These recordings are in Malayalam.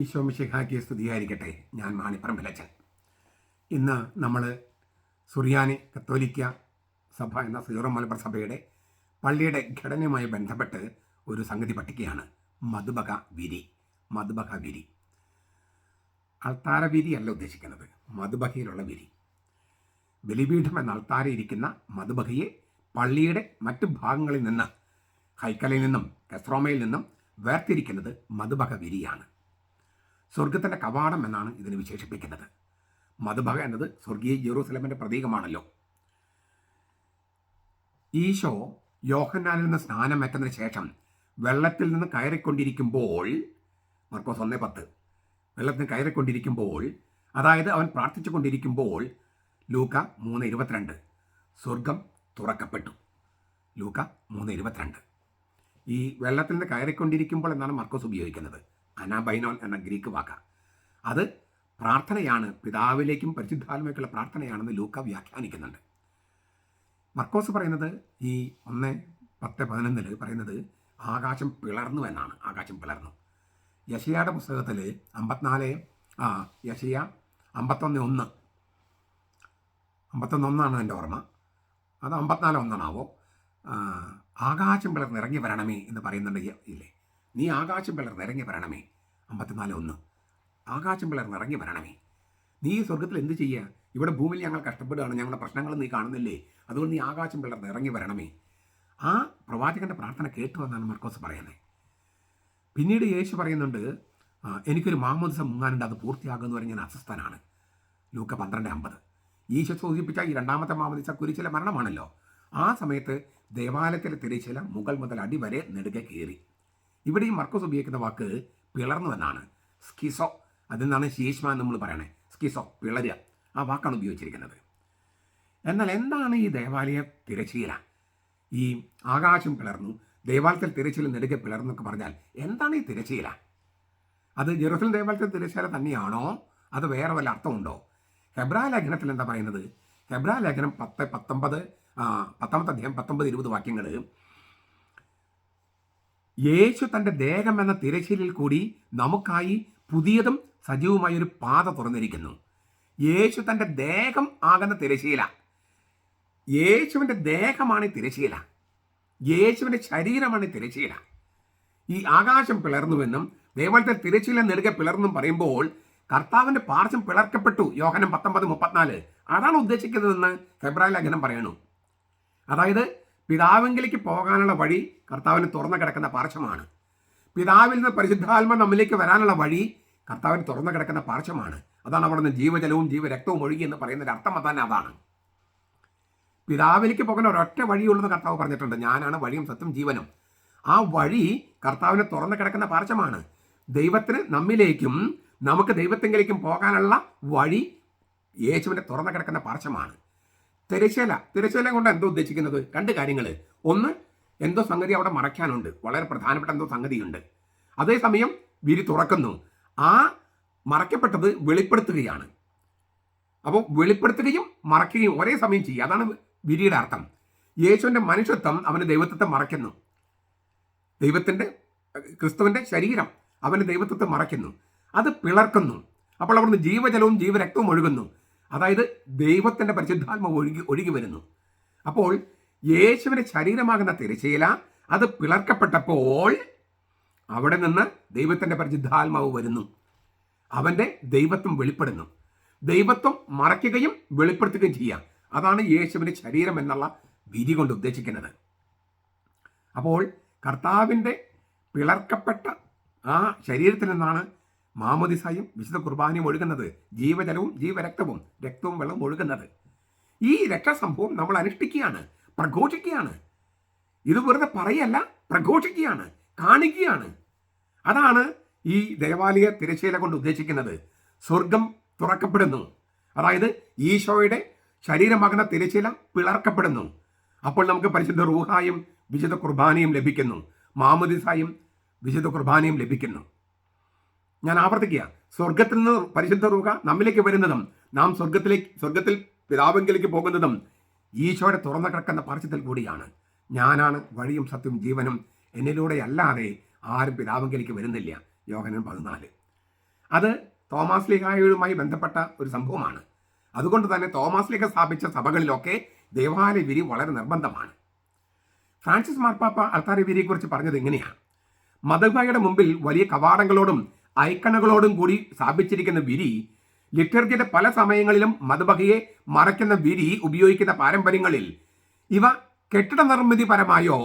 ഈശോ മിശിഹാക്കി സ്തുതിയായിരിക്കട്ടെ. ഞാൻ മാണിപ്പറമ്പിലച്ചൻ ഇന്ന് നമ്മൾ സുറിയാനി കത്തോലിക്ക സഭ എന്ന സീറോ മലബാർ സഭയുടെ പള്ളിയുടെ ഘടനയുമായി ബന്ധപ്പെട്ട് ഒരു സംഗതി പഠിക്കുകയാണ്. മധുബക വിരി. മധുബക വിരി. അൾത്താര വിരി അല്ല ഉദ്ദേശിക്കുന്നത്. മധുബകയിലുള്ള വിരി. ബലിപീഠം എന്ന അൾത്താരയിരിക്കുന്ന മധുബകയെ പള്ളിയുടെ മറ്റു ഭാഗങ്ങളിൽ നിന്ന് ഹൈക്കലയിൽ നിന്നും കെസ്രോമയിൽ നിന്നും വേർതിരിക്കുന്നത് മധുബക വിരിയാണ്. സ്വർഗത്തിന്റെ കവാടം എന്നാണ് ഇതിനെ വിശേഷിപ്പിക്കുന്നത്. മധുബക എന്നത് സ്വർഗീയ ജെറൂസലമിന്റെ പ്രതീകമാണല്ലോ. ഈശോ യോഹന്നാനിൽ നിന്ന് സ്നാനമേറ്റതിന് ശേഷം വെള്ളത്തിൽ നിന്ന് കയറിക്കൊണ്ടിരിക്കുമ്പോൾ മർക്കോസ് ഒന്നേ പത്ത് വെള്ളത്തിൽ നിന്ന് കയറിക്കൊണ്ടിരിക്കുമ്പോൾ അതായത് അവൻ പ്രാർത്ഥിച്ചു കൊണ്ടിരിക്കുമ്പോൾ ലൂക്ക മൂന്ന് ഇരുപത്തിരണ്ട് സ്വർഗം തുറക്കപ്പെട്ടു. ലൂക്ക മൂന്ന് ഇരുപത്തിരണ്ട്. ഈ വെള്ളത്തിൽ നിന്ന് കയറിക്കൊണ്ടിരിക്കുമ്പോൾ എന്നാണ് മർക്കോസ് ഉപയോഗിക്കുന്നത്. അനാബൈനോൽ എന്ന ഗ്രീക്ക് വാക്ക്. അത് പ്രാർത്ഥനയാണ് പിതാവിലേക്കും പരിശുദ്ധാത്മയ്ക്കുള്ള പ്രാർത്ഥനയാണെന്ന് ലൂക്ക വ്യാഖ്യാനിക്കുന്നുണ്ട്. മർക്കോസ് പറയുന്നത് ഈ ഒന്ന് പത്ത് പതിനൊന്നിൽ പറയുന്നത് ആകാശം പിളർന്നു എന്നാണ്. ആകാശം പിളർന്നു. യശയാടെ പുസ്തകത്തിൽ അമ്പത്തിനാല് ആ യശയ അമ്പത്തൊന്ന് ഒന്ന്. അമ്പത്തൊന്ന് ഒന്നാണ് എന്റെ ഓർമ്മ. അത് അമ്പത്തിനാല് ഒന്നാണാവോ? ആകാശം പിളർന്ന് ഇറങ്ങി വരണമേ എന്ന് പറയുന്നുണ്ട് ഇല്ലേ. നീ ആകാശം പിളർന്ന് ഇറങ്ങി വരണമേ. അമ്പത്തിനാല് ഒന്ന്. ആകാശം പിളർന്ന് ഇറങ്ങി വരണമേ. നീ ഈ സ്വർഗത്തിൽ എന്ത് ചെയ്യുക ഇവിടെ ഭൂമിയിൽ ഞങ്ങൾ കഷ്ടപ്പെടുകയാണ്. ഞങ്ങളുടെ പ്രശ്നങ്ങൾ നീ കാണുന്നില്ലേ? അതുകൊണ്ട് നീ ആകാശം പിളർന്ന് ഇറങ്ങി വരണമേ. ആ പ്രവാചകന്റെ പ്രാർത്ഥന കേട്ടു എന്നാണ് മർക്കോസ് പറയുന്നത്. പിന്നീട് യേശു പറയുന്നുണ്ട് എനിക്കൊരു മാമോദിസം മുങ്ങാനുണ്ട്. അത് പൂർത്തിയാകുമെന്ന് പറഞ്ഞ് ഞാൻ അസ്വസ്ഥനാണ്. ലൂക്ക പന്ത്രണ്ട് അമ്പത്. ഈശോ സൂചിപ്പിച്ച ഈ രണ്ടാമത്തെ മാമോദിസ കുരിശിലെ മരണമാണല്ലോ. ആ സമയത്ത് ദേവാലയത്തിലെ തിരിച്ചില മുകൾ മുതൽ അടിവരെ നെടുകെ കയറി ഇവിടെ ഈ മർക്കോസ് ഉപയോഗിക്കുന്ന വാക്ക് പിളർന്നു എന്നാണ്. സ്കിസോ. അതിൽ നിന്നാണ് ശീഷ്മ നമ്മൾ പറയണേ. സ്കിസോ പിളരുക. ആ വാക്കാണ് ഉപയോഗിച്ചിരിക്കുന്നത്. എന്നാൽ എന്താണ് ഈ ദേവാലയ തിരശ്ശീല? ഈ ആകാശം പിളർന്നു ദേവാലയത്തിൽ തിരശ്ശീല നെടുകെ പിളർന്നൊക്കെ പറഞ്ഞാൽ എന്താണ് ഈ തിരശ്ശീല? അത് ജെറുസലം ദേവാലയത്തിൽ തിരശ്ശീല തന്നെയാണോ? അത് വേറെ വല്ല അർത്ഥമുണ്ടോ? ഹെബ്രാ ലേഖനത്തിൽ എന്താ പറയുന്നത്? ഹെബ്രാ ലേഖനം പത്ത് പത്തൊമ്പത് പത്താമത്തെ അധ്യായം പത്തൊമ്പത് ഇരുപത് വാക്യങ്ങൾ യേശു തന്റെ ദേഹം എന്ന തിരശ്ശീലിൽ കൂടി നമുക്കായി പുതിയതും സജീവമായ ഒരു പാത തുറന്നിരിക്കുന്നു. യേശു തന്റെ ദേഹം ആകുന്ന തിരശ്ശീല. യേശുവിന്റെ ദേഹമാണ് തിരശ്ശീല. യേശുവിന്റെ ശരീരമാണ് ഈ തിരശ്ശീല. ഈ ആകാശം പിളർന്നുവെന്നും ദേവാലയത്തിൽ തിരശ്ശീല നെടുകെ പിളർന്നും പറയുമ്പോൾ കർത്താവിന്റെ പാർശ്വം പിളർക്കപ്പെട്ടു. യോഹനം പത്തൊമ്പത് മുപ്പത്തിനാല്. അതാണ് ഉദ്ദേശിക്കുന്നതെന്ന് ഫെബ്രുവരി ലേഖനം പറയണു അതായത് പിതാവെങ്കിലേക്ക് പോകാനുള്ള വഴി കർത്താവിന് തുറന്നു കിടക്കുന്ന പാർശ്വമാണ്. പിതാവിൽ നിന്ന് പരിശുദ്ധാത്മ നമ്മിലേക്ക് വരാനുള്ള വഴി കർത്താവിന് തുറന്നു കിടക്കുന്ന പാർശ്വമാണ്. അതാണ് അവിടെ നിന്ന് ജീവജലവും ജീവരക്തവും ഒഴുകി എന്ന് പറയുന്നതിന്റെ അർത്ഥം തന്നെ അതാണ്. പിതാവിലേക്ക് പോകുന്ന ഒരൊറ്റ വഴിയുള്ളത് കർത്താവ് പറഞ്ഞിട്ടുണ്ട്. ഞാനാണ് വഴിയും സത്യം ജീവനും. ആ വഴി കർത്താവിന് തുറന്നു കിടക്കുന്ന പാർശ്വമാണ്. ദൈവത്തിന് നമ്മിലേക്കും നമുക്ക് ദൈവത്തെങ്കിലേക്കും പോകാനുള്ള വഴി യേശുവിന്റെ തുറന്നു കിടക്കുന്ന പാർശ്വമാണ്. തിരശ്ശേല. തിരശ്ശേല കൊണ്ട് എന്തോ ഉദ്ദേശിക്കുന്നത്? രണ്ട് കാര്യങ്ങൾ ഒന്ന് എന്തോ സംഗതി അവിടെ മറയ്ക്കാനുണ്ട്. വളരെ പ്രധാനപ്പെട്ട എന്തോ സംഗതിയുണ്ട്. അതേസമയം വിരി തുറക്കുന്നു. ആ മറയ്ക്കപ്പെട്ടത് വെളിപ്പെടുത്തുകയാണ്. അപ്പോൾ വെളിപ്പെടുത്തുകയും മറയ്ക്കുകയും ഒരേ സമയം ചെയ്യുക. അതാണ് വിരിയുടെ അർത്ഥം. യേശുവിന്റെ മനുഷ്യത്വം അവന് ദൈവത്വത്തെ മറയ്ക്കുന്നു. ദൈവത്തിന്റെ ക്രിസ്തുവിന്റെ ശരീരം അവന്റെ ദൈവത്വത്തെ മറയ്ക്കുന്നു. അത് പിളർക്കുന്നു. അപ്പോൾ അവിടുന്ന് ജീവജലവും ജീവരക്തവും ഒഴുകുന്നു. അതായത് ദൈവത്തിന്റെ പരിശുദ്ധാത്മ ഒഴുകി ഒഴുകി വരുന്നു. അപ്പോൾ യേശുവിന്റെ ശരീരമാകുന്ന തിരശ്ശീല അത് പിളർക്കപ്പെട്ടപ്പോൾ അവിടെ നിന്ന് ദൈവത്തിന്റെ പരിശുദ്ധാത്മാവ് വരുന്നു. അവന്റെ ദൈവത്വം വെളിപ്പെടുന്നു. ദൈവത്വം മറയ്ക്കുകയും വെളിപ്പെടുത്തുകയും ചെയ്യാം അതാണ് യേശുവിന്റെ ശരീരം എന്നുള്ള വിധി കൊണ്ട് ഉദ്ദേശിക്കുന്നത്. അപ്പോൾ കർത്താവിന്റെ പിളർക്കപ്പെട്ട ആ ശരീരത്തിൽ നിന്നാണ് മാമോദിസായും വിശുദ്ധ കുർബാനയും ഒഴുകുന്നത് ജീവജലവും ജീവരക്തവും രക്തവും വെള്ളവും ഒഴുകുന്നത്. ഈ രക്തസംഭവം നമ്മൾ അനുഷ്ഠിക്കുകയാണ് പ്രഘോഷിക്കുകയാണ്. ഇത് വെറുതെ പറയല്ല പ്രഘോഷിക്കുകയാണ് കാണിക്കുകയാണ്. അതാണ് ഈ ദേവാലയ തിരശ്ശീല കൊണ്ട് ഉദ്ദേശിക്കുന്നത്. സ്വർഗം തുറക്കപ്പെടുന്നു. അതായത് ഈശോയുടെ ശരീരമാകുന്ന തിരശ്ശീല പിളർക്കപ്പെടുന്നു. അപ്പോൾ നമുക്ക് പരിശുദ്ധ റൂഹായും വിശുദ്ധ കുർബാനയും ലഭിക്കുന്നു. മാമുദിസായും വിശുദ്ധ കുർബാനയും ലഭിക്കുന്നു. ഞാൻ ആവർത്തിക്കുക. സ്വർഗത്തിൽ നിന്ന് പരിശുദ്ധ റൂഹ നമ്മിലേക്ക് വരുന്നതും നാം സ്വർഗത്തിലേക്ക് സ്വർഗത്തിൽ പിതാവെങ്കിലേക്ക് പോകുന്നതും ഈശോയുടെ തുറന്ന കിടക്കുന്ന പാർശ്വത്തിൽ കൂടിയാണ്. ഞാനാണ് വഴിയും സത്യവും ജീവനും. എന്നിലൂടെ അല്ലാതെ ആരും പിതാവെങ്കിലേക്ക് വരുന്നില്ല. യോഹനൻ പതിനാല്. അത് തോമാസ് ലിഹായുമായി ബന്ധപ്പെട്ട ഒരു സംഭവമാണ്. അതുകൊണ്ട് തന്നെ തോമാസ് ലിഹ സ്ഥാപിച്ച സഭകളിലൊക്കെ ദേവാലയ വിരി വളരെ നിർബന്ധമാണ്. ഫ്രാൻസിസ് മാർപ്പാപ്പ അൾത്താര വിരിയെക്കുറിച്ച് പറഞ്ഞത് ഇങ്ങനെയാണ്. മതബായുടെ മുമ്പിൽ വലിയ കവാടങ്ങളോടും ഐക്കണകളോടും കൂടി സ്ഥാപിച്ചിരിക്കുന്ന വിരി ലിറ്റർജിയുടെ പല സമയങ്ങളിലും മതബഹയെ മറയ്ക്കുന്ന വിരി ഉപയോഗിക്കുന്ന പാരമ്പര്യങ്ങളിൽ ഇവ കെട്ടിട നിർമ്മിതിപരമായോ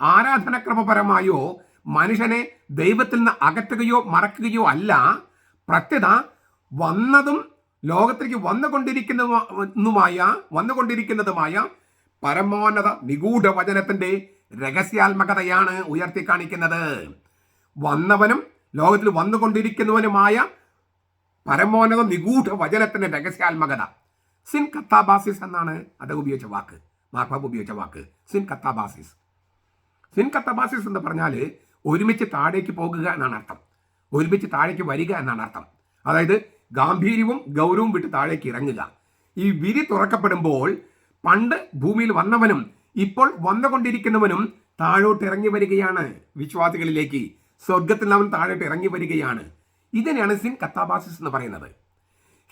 ആരാധനക്രമപരമായോ മനുഷ്യനെ ദൈവത്തിൽ നിന്ന് അകറ്റുകയോ മറക്കുകയോ അല്ല. പ്രത്യത വന്നതും ലോകത്തിലേക്ക് വന്നുകൊണ്ടിരിക്കുന്നതുമായ വന്നുകൊണ്ടിരിക്കുന്നതുമായ പരമോന്നത നിഗൂഢ വചനത്തിന്റെ രഹസ്യാത്മകതയാണ് ഉയർത്തി കാണിക്കുന്നത് വന്നവനും ലോകത്തിൽ വന്നുകൊണ്ടിരിക്കുന്നവനുമായ പരമോന്നത നിഗൂഢ വചനത്തിന്റെ രഹസ്യാത്മകത. സിൻ കത്താബാസിസ് എന്നാണ് അദ്ദേഹം ഉപയോഗിച്ച വാക്ക്. മാർഫാബ് ഉപയോഗിച്ച വാക്ക്. സിൻ കത്താബാസിസ്. സിൻ കത്താബാസിസ് എന്ന് പറഞ്ഞാൽ ഒരുമിച്ച് താഴേക്ക് പോകുക എന്നാണ് അർത്ഥം. ഒരുമിച്ച് താഴേക്ക് വരിക എന്നാണ് അർത്ഥം. അതായത് ഗാംഭീര്യവും ഗൗരവവും വിട്ട് താഴേക്ക് ഇറങ്ങുക. ഈ വിരി തുറക്കപ്പെടുമ്പോൾ പണ്ട് ഭൂമിയിൽ വന്നവനും ഇപ്പോൾ വന്നുകൊണ്ടിരിക്കുന്നവനും താഴോട്ട് ഇറങ്ങി വരികയാണ് വിശ്വാസികളിലേക്ക്. സ്വർഗത്തിൽ അവൻ താഴോട്ട് ഇറങ്ങി വരികയാണ്. ഇതിനെയാണ് സിൻ കത്താബാസിസ് എന്ന് പറയുന്നത്.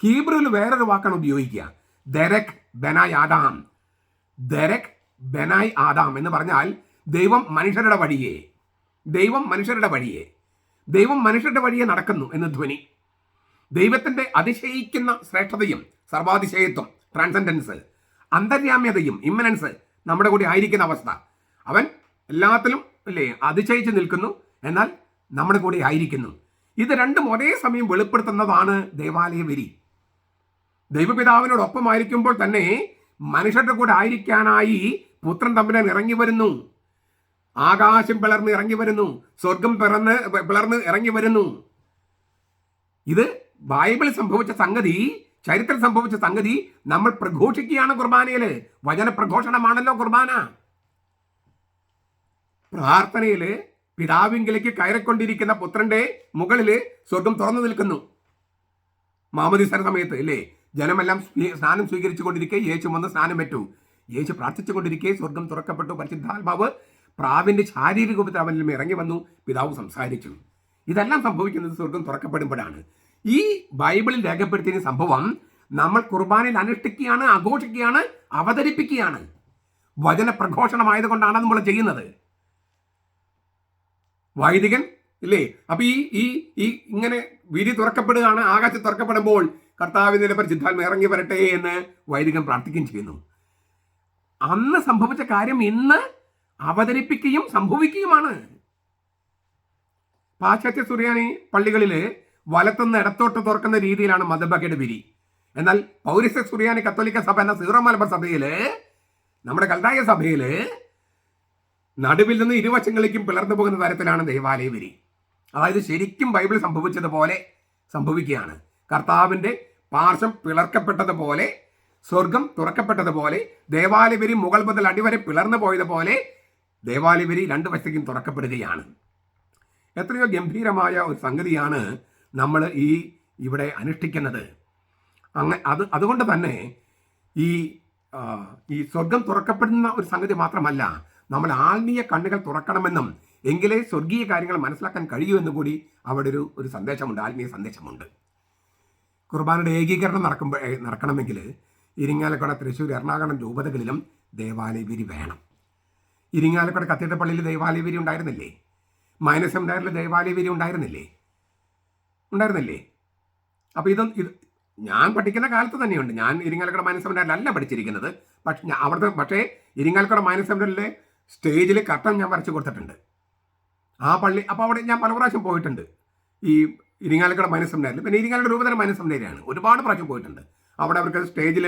ഹീബ്രുവിൽ വേറൊരു വാക്കാണ് ഉപയോഗിക്കുക. ദരക് ബെനായ് ആദാം. ദരക് ബെനായ് ആദാം എന്ന് പറഞ്ഞാൽ ദൈവം മനുഷ്യരുടെ വഴിയെ. ദൈവം മനുഷ്യരുടെ വഴിയെ. ദൈവം മനുഷ്യരുടെ വഴിയെ നടക്കുന്നു എന്ന് ധ്വനി. ദൈവത്തിന്റെ അതിശയിക്കുന്ന ശ്രേഷ്ഠതയും സർവാതിശയത്വം ട്രാൻസെൻഡൻസ് അന്തര്യാമ്യതയും ഇമ്മനൻസ് നമ്മുടെ കൂടി ആയിരിക്കുന്ന അവസ്ഥ. അവൻ എല്ലാത്തിലും അല്ലേ അതിശയിച്ച് നിൽക്കുന്നു എന്നാൽ നമ്മുടെ കൂടെ ആയിരിക്കുന്നു. ഇത് രണ്ടും ഒരേ സമയം വെളിപ്പെടുത്തുന്നതാണ് ദേവാലയ വരി. ദൈവപിതാവിനോടൊപ്പമായിരിക്കുമ്പോൾ തന്നെ മനുഷ്യരുടെ കൂടെ ആയിരിക്കാനായി പുത്രൻ തമ്പുരാൻ ഇറങ്ങി വരുന്നു. ആകാശം പിളർന്ന് ഇറങ്ങി വരുന്നു. സ്വർഗം പിറന്ന് പിളർന്ന് ഇറങ്ങി വരുന്നു. ഇത് ബൈബിൾ സംഭവിച്ച സംഗതി ചരിത്രം സംഭവിച്ച സംഗതി നമ്മൾ പ്രഘോഷിക്കുകയാണ് കുർബാനയിൽ വചന പ്രഘോഷണമാണല്ലോ കുർബാന. പ്രാർത്ഥനയിൽ പിതാവിങ്കിലേക്ക് കയറിക്കൊണ്ടിരിക്കുന്ന പുത്രന്റെ മുകളിൽ സ്വർഗം തുറന്നു നിൽക്കുന്നു. മാമദിസര സമയത്ത് അല്ലേ ജനമെല്ലാം സ്നാനം സ്വീകരിച്ചു കൊണ്ടിരിക്കെ യേശു വന്ന് സ്നാനം ഏറ്റു. യേശു പ്രാർത്ഥിച്ചുകൊണ്ടിരിക്കെ സ്വർഗം തുറക്കപ്പെട്ടു. പരിശുദ്ധാത്മാവ് പ്രാവിന്റെ ശാരീരിക രൂപത്തിൽ ഇറങ്ങി വന്നു. പിതാവ് സംസാരിച്ചു. ഇതെല്ലാം സംഭവിക്കുന്നത് സ്വർഗം തുറക്കപ്പെടുമ്പോഴാണ്. ഈ ബൈബിളിൽ രേഖപ്പെടുത്തിയ സംഭവം നമ്മൾ കുർബാനയിൽ അനുഷ്ഠിക്കുകയാണ് ആഘോഷിക്കുകയാണ് അവതരിപ്പിക്കുകയാണ്. വചന പ്രഘോഷണമായതുകൊണ്ടാണ് നമ്മൾ ചെയ്യുന്നത്. വൈദികൻ ഇല്ലേ? അപ്പൊ ഈ ഈ ഈ ഇങ്ങനെ വിരി തുറക്കപ്പെടുകയാണ് ആകാശം തുറക്കപ്പെടുമ്പോൾ കർത്താവിന്റെ പരിശുദ്ധാത്മ ഇറങ്ങി വരട്ടെ എന്ന് വൈദികൻ പ്രാർത്ഥിക്കുകയും ചെയ്യുന്നു. അന്ന് സംഭവിച്ച കാര്യം ഇന്ന് അവതരിപ്പിക്കുകയും സംഭവിക്കുകയുമാണ്. പാശ്ചാത്യ സുറിയാനി പള്ളികളിൽ വലത്തുനിന്ന് ഇടത്തോട്ട് തുറക്കുന്ന രീതിയിലാണ് മദബക്കയുടെ വിരി എന്നാൽ പൗരസ്യ സുറിയാനി കത്തോലിക്ക സഭ എന്ന സീറോ മലബാർ സഭയിൽ നമ്മുടെ കൽതായ സഭയിൽ നടുവിൽ നിന്ന് ഇരുവശങ്ങളിലേക്കും പിളർന്നു പോകുന്ന തരത്തിലാണ് ദേവാലയ വിരി അതായത് ശരിക്കും ബൈബിൾ സംഭവിച്ചതുപോലെ സംഭവിക്കുകയാണ്. കർത്താവിന്റെ പാർശ്വം പിളർക്കപ്പെട്ടതുപോലെ സ്വർഗം തുറക്കപ്പെട്ടതുപോലെ ദേവാലയവരി മുകൾ മുതൽ അടിവരെ പിളർന്നു പോയതുപോലെ ദേവാലയവരി രണ്ട് വശത്തേക്കും തുറക്കപ്പെടുകയാണ്. എത്രയോ ഗംഭീരമായ ഒരു സംഗതിയാണ് നമ്മൾ ഈ ഇവിടെ അനുഷ്ഠിക്കുന്നത്. അങ്ങ അത് അതുകൊണ്ട് തന്നെ ഈ ഈ സ്വർഗം തുറക്കപ്പെടുന്ന ഒരു സംഗതി മാത്രമല്ല നമ്മൾ ആത്മീയ കണ്ണുകൾ തുറക്കണമെന്നും എങ്കിലേ സ്വർഗീയ കാര്യങ്ങൾ മനസ്സിലാക്കാൻ കഴിയൂ എന്ന് കൂടി അവിടെ ഒരു ഒരു സന്ദേശമുണ്ട് ആത്മീയ സന്ദേശമുണ്ട്. കുർബാനയുടെ ഏകീകരണം നടക്കുമ്പോൾ നടക്കണമെങ്കിൽ ഇരിങ്ങാലക്കുട തൃശ്ശൂർ എറണാകുളം രൂപതകളിലും ദേവാലയവിരി വേണം. ഇരിങ്ങാലക്കുട കത്തീഡ്രൽ പള്ളിയിൽ ദേവാലയവിരി ഉണ്ടായിരുന്നില്ലേ? മൈനസ് ദേവാലയ ദേവാലയവിരി ഉണ്ടായിരുന്നില്ലേ? ഉണ്ടായിരുന്നില്ലേ? അപ്പോൾ ഇതും ഇത് ഞാൻ പഠിക്കുന്ന കാലത്ത് തന്നെയുണ്ട്. ഞാൻ ഇരിങ്ങാലക്കുട മൈനസ് സെമിനാറിലല്ല പഠിച്ചിരിക്കുന്നത്. പക്ഷെ അവിടുത്തെ പക്ഷേ ഇരിങ്ങാലക്കുട മൈനസ് സെമിനാറിലെ സ്റ്റേജിൽ കട്ടൻ ഞാൻ വരച്ച് കൊടുത്തിട്ടുണ്ട്. ആ പള്ളി അപ്പോൾ അവിടെ ഞാൻ പല പ്രാവശ്യം പോയിട്ടുണ്ട്. ഈ ഇരിങ്ങാലക്കട മൈനസ് സെമിനാറിൽ പിന്നെ ഇരിങ്ങാലയുടെ രൂപതര മൈനസ് സെമിനാരിയാണ് ഒരുപാട് പ്രാവശ്യം പോയിട്ടുണ്ട്. അവിടെ അവർക്ക് സ്റ്റേജിൽ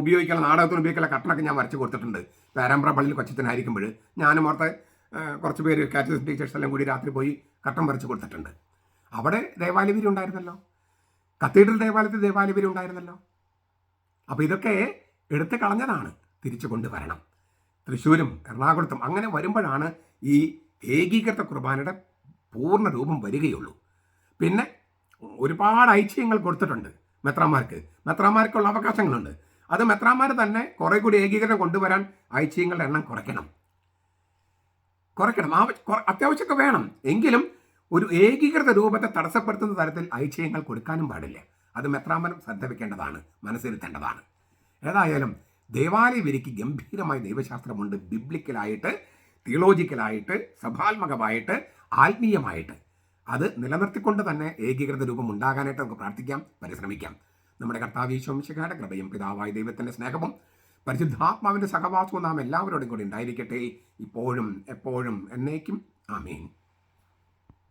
ഉപയോഗിക്കാനുള്ള നാടകത്തിന് ഉപയോഗിക്കുന്ന കട്ടനൊക്കെ ഞാൻ വരച്ച് കൊടുത്തിട്ടുണ്ട്. പേരാമ്പ്ര പള്ളിയിൽ കൊച്ചത്തിനായിരിക്കുമ്പോൾ ഞാനും ഓർത്തെ കുറച്ച് പേര് കാറ്റസ് ടീച്ചേഴ്സ് എല്ലാം കൂടി രാത്രി പോയി കട്ടൻ വരച്ച് കൊടുത്തിട്ടുണ്ട്. അവിടെ ദേവാലയവിരി ഉണ്ടായിരുന്നല്ലോ. കത്തീഡ്രൽ ദേവാലയത്തിൽ ദേവാലയവിരി ഉണ്ടായിരുന്നല്ലോ. അപ്പോൾ ഇതൊക്കെ എടുത്തു കളഞ്ഞതാണ്. തിരിച്ചു കൊണ്ടുവരണം തൃശ്ശൂരും എറണാകുളത്തും അങ്ങനെ വരുമ്പോഴാണ് ഈ ഏകീകൃത കുർബാനയുടെ പൂർണ രൂപം വരികയുള്ളൂ. പിന്നെ ഒരുപാട് ഐച്ഛ്യങ്ങൾ കൊടുത്തിട്ടുണ്ട് മെത്രാമാർക്ക് മെത്രാമാർക്കുള്ള അവകാശങ്ങളുണ്ട്. അത് മെത്രാമാർ തന്നെ കുറെ കൂടി ഏകീകരണം കൊണ്ടുവരാൻ ഐച്ഛ്യങ്ങളുടെ എണ്ണം കുറയ്ക്കണം. കുറയ്ക്കണം. അത്യാവശ്യമൊക്കെ വേണം. എങ്കിലും ഒരു ഏകീകൃത രൂപത്തെ തടസ്സപ്പെടുത്തുന്ന തരത്തിൽ ഐച്ഛ്യങ്ങൾ കൊടുക്കാനും പാടില്ല. അത് മെത്രാമാരും ശ്രദ്ധ വെക്കേണ്ടതാണ് മനസ്സിരുത്തേണ്ടതാണ്. ഏതായാലും ദേവാലയ വിലയ്ക്ക് ഗംഭീരമായ ദൈവശാസ്ത്രമുണ്ട്. ബിബ്ലിക്കലായിട്ട് തിയോളോജിക്കലായിട്ട് സഭാത്മകമായിട്ട് ആത്മീയമായിട്ട്. അത് നിലനിർത്തിക്കൊണ്ട് തന്നെ ഏകീകൃത രൂപം ഉണ്ടാകാനായിട്ട് നമുക്ക് പ്രാർത്ഥിക്കാം പരിശ്രമിക്കാം. നമ്മുടെ കർത്താവ് കൃപയും പിതാവായ ദൈവത്തിന്റെ സ്നേഹവും പരിശുദ്ധാത്മാവിന്റെ സഹവാസവും നാം എല്ലാവരോടും കൂടി ഉണ്ടായിരിക്കട്ടെ. ഇപ്പോഴും എപ്പോഴും എന്നേക്കും. ആമീൻ.